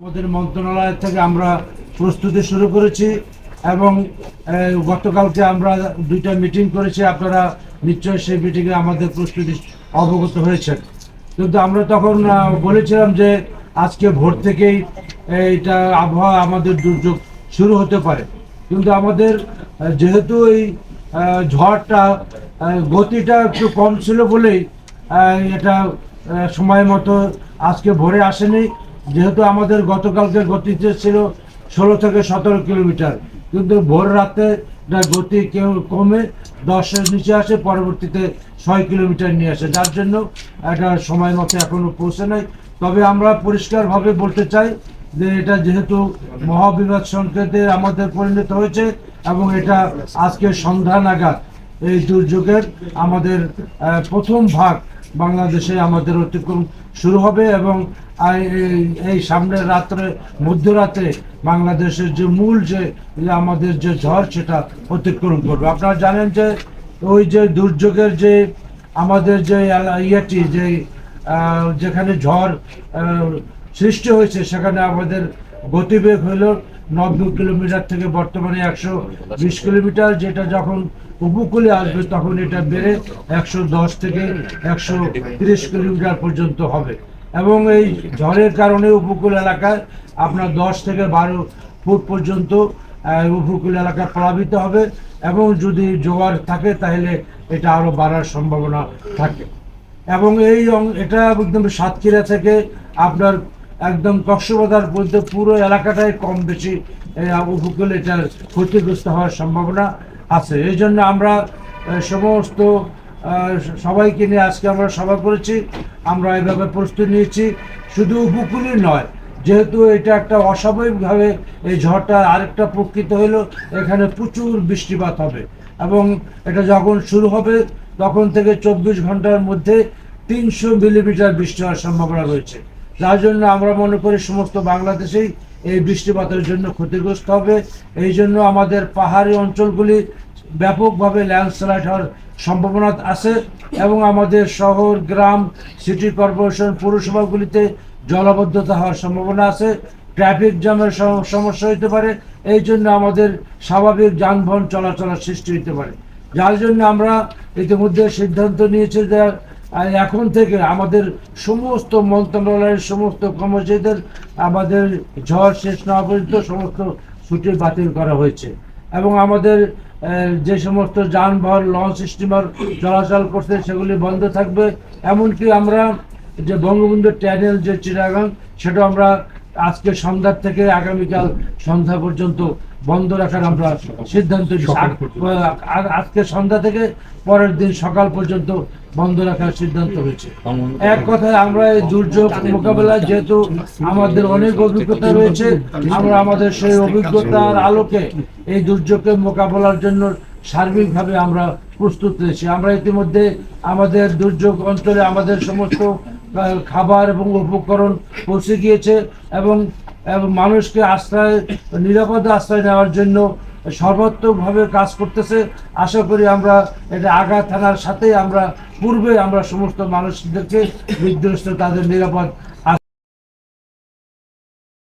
আমাদের মন্ত্রণালয় থেকে আমরা প্রস্তুতি শুরু করেছি এবং গতকালকে আমরা দুইটা মিটিং করেছি, আপনারা নিশ্চয়ই সেই মিটিংয়ে আমাদের প্রস্তুতি অবগত হয়েছেন। কিন্তু আমরা তখন বলেছিলাম যে আজকে ভোর থেকেই এইটা আবহাওয়া আমাদের দুর্যোগ শুরু হতে পারে। কিন্তু আমাদের যেহেতু এই ঝড়টা গতিটা একটু কম ছিল বলেই এটা সময় মতো আজকে ভোরে আসেনি। যেহেতু আমাদের গতকালকে গতিতে ছিল ষোলো থেকে সতেরো কিলোমিটার, কিন্তু ভোর রাতে গতি কেউ কমে দশের নিচে আসে, পরবর্তীতে ছয় কিলোমিটার নিয়ে আসে। যার জন্য এটা সময় মতো এখনও পৌঁছে নাই। তবে আমরা পরিষ্কারভাবে বলতে চাই যে এটা যেহেতু মহাবিবাদ সংকেতে আমাদের পরিণত হয়েছে এবং এটা আজকে সন্ধ্যা নাগাদ, এই দুর্যোগের আমাদের প্রথম ভাগ বাংলাদেশে আমাদের অতিক্রম শুরু হবে এবং এই- সামনের রাত্রে, মধ্যরাতে বাংলাদেশের যে মূল যে যে আমাদের যে ঝড়, সেটা অতিক্রম করবে। আপনারা জানেন যে ওই যে দুর্যোগের যে আমাদের যে ইয়েটি, যে যেখানে ঝড় সৃষ্টি হয়েছে, সেখানে আমাদের গতিবেগ হলো নব্বই কিলোমিটার থেকে বর্তমানে একশো বিশ কিলোমিটার, যেটা যখন উপকূলে আসবে তখন এটা বেড়ে একশো দশ থেকে একশো তিরিশ কিলোমিটার পর্যন্ত হবে। এবং এই ঝড়ের কারণে উপকূল এলাকায় আপনার দশ থেকে বারো ফুট পর্যন্ত উপকূল এলাকা প্লাবিত হবে এবং যদি জোয়ার থাকে তাহলে এটা আরও বাড়ার সম্ভাবনা থাকে। এবং এই এটা একদম সাতক্ষীরা থেকে আপনার একদম কক্সবাজার পর্যন্ত পুরো এলাকাটাই কম বেশি উপকূলে এটার ক্ষতিগ্রস্ত হওয়ার সম্ভাবনা আছে। এই জন্য আমরা সমস্ত সবাইকে নিয়ে আজকে আমরা সভা করেছি, আমরা এভাবে প্রস্তুতি নিয়েছি। শুধু উপকূলই নয়, যেহেতু এটা একটা অস্বাভাবিকভাবে এই ঝড়টা আরেকটা প্রকৃত হলো এখানে প্রচুর বৃষ্টিপাত হবে এবং এটা যখন শুরু হবে, তখন থেকে চব্বিশ ঘণ্টার মধ্যে তিনশো মিলিমিটার বৃষ্টি হওয়ার সম্ভাবনা রয়েছে। যার জন্য আমরা মনে করি সমস্ত বাংলাদেশেই এই বৃষ্টিপাতের জন্য ক্ষতিগ্রস্ত হবে। এই জন্য আমাদের পাহাড়ি অঞ্চলগুলি ব্যাপকভাবে ল্যান্ডস্লাইড হওয়ার সম্ভাবনা আছে এবং আমাদের শহর, গ্রাম, সিটি কর্পোরেশন, পৌরসভাগুলিতে জলাবদ্ধতা হওয়ার সম্ভাবনা আছে। ট্রাফিক জ্যামের সমস্যা হতে পারে। এই জন্য আমাদের স্বাভাবিক যানবাহন চলাচলের সৃষ্টি হতে পারে। যার জন্য আমরা ইতিমধ্যে সিদ্ধান্ত নিয়েছি যে আহ, এখন থেকে আমাদের সমস্ত মন্ত্রণালয়ের সমস্ত কর্মচারীদের আমাদের ঝড় শেষ না পর্যন্ত সমস্ত ছুটি বাতিল করা হয়েছে। এবং আমাদের যে সমস্ত যানবাহন লঞ্চ স্টিমার চলাচল করছে সেগুলি বন্ধ থাকবে। এমনকি আমরা যে বঙ্গবন্ধু ট্যানেল যে চিরাগাং সেটা আমরা আজকে সন্ধ্যার থেকে আগামীকাল সন্ধ্যা পর্যন্ত বন্ধ রাখার আমরা সিদ্ধান্ত আজকে সন্ধ্যা থেকে পরের দিন সকাল পর্যন্ত বন্ধ রাখার সিদ্ধান্ত হয়েছে। এক কথায় আমরা এই দুর্যোগ মোকাবেলায় যেহেতু আমাদের অনেক অভিজ্ঞতা রয়েছে আমরা আমাদের সেই অভিজ্ঞতার আলোকে এই দুর্যোগকে মোকাবেলার জন্য সার্বিকভাবে আমরা প্রস্তুত রয়েছি। আমরা ইতিমধ্যে আমাদের দুর্যোগ অঞ্চলে আমাদের সমস্ত খাবার এবং উপকরণ পৌঁছে গিয়েছে এবং এবং মানুষকে আশ্রয়, নিরাপদ আশ্রয় নেওয়ার জন্য সর্বাত্মকভাবে কাজ করতেছে। আশা করি আমরা এটা আগা থানার সাথে আমরা, পূর্বে আমরা সমস্ত মানুষদেরকে বিধ্বস্ত, তাদের নিরাপদ